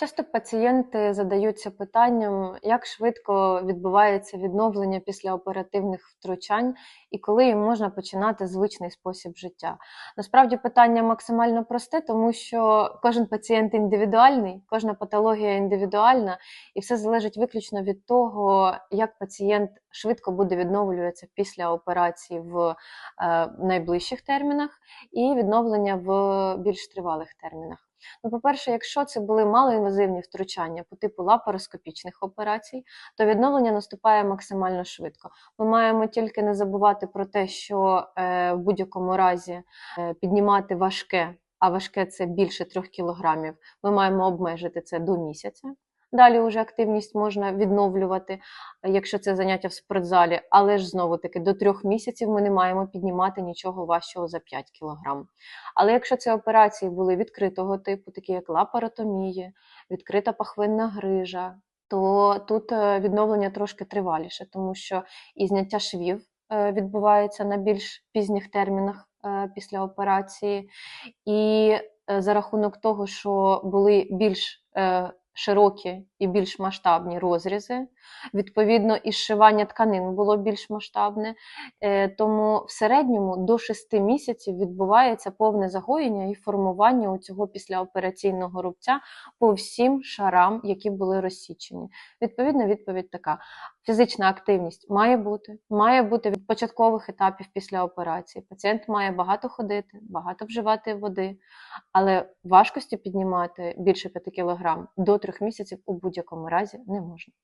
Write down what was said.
Часто пацієнти задаються питанням, як швидко відбувається відновлення після оперативних втручань і коли їм можна починати звичний спосіб життя. Насправді питання максимально просте, тому що кожен пацієнт індивідуальний, кожна патологія індивідуальна, і все залежить виключно від того, як пацієнт швидко буде відновлюватися після операції в е, найближчих термінах і відновлення в більш тривалих термінах. Ну, по-перше, якщо це були малоінвазивні втручання по типу лапароскопічних операцій, то відновлення наступає максимально швидко. Ми маємо тільки не забувати про те, що е, в будь-якому разі е, піднімати важке, а важке це більше 3 кілограмів, ми маємо обмежити це до місяця. Далі вже активність можна відновлювати, якщо це заняття в спортзалі, але ж знову таки до трьох місяців ми не маємо піднімати нічого важчого за 5 кг. Але якщо це операції були відкритого типу, такі як лапаротомії, відкрита пахвинна грижа, то тут е, відновлення трошки триваліше, тому що і зняття швів е, відбувається на більш пізніх термінах е, після операції, і за рахунок того, що були більш широкі і більш масштабні розрізи. Відповідно, і зшивання тканин було більш масштабне. Е, тому в середньому до 6 місяців відбувається повне загоєння і формування у цього післяопераційного рубця по всім шарам, які були розсічені. Відповідно, відповідь така: фізична активність має бути, має бути від початкових етапів після операції. Пацієнт має багато ходити, багато вживати води, але важкості піднімати більше 5 кг до 3 місяців у будь-якому разі не можна.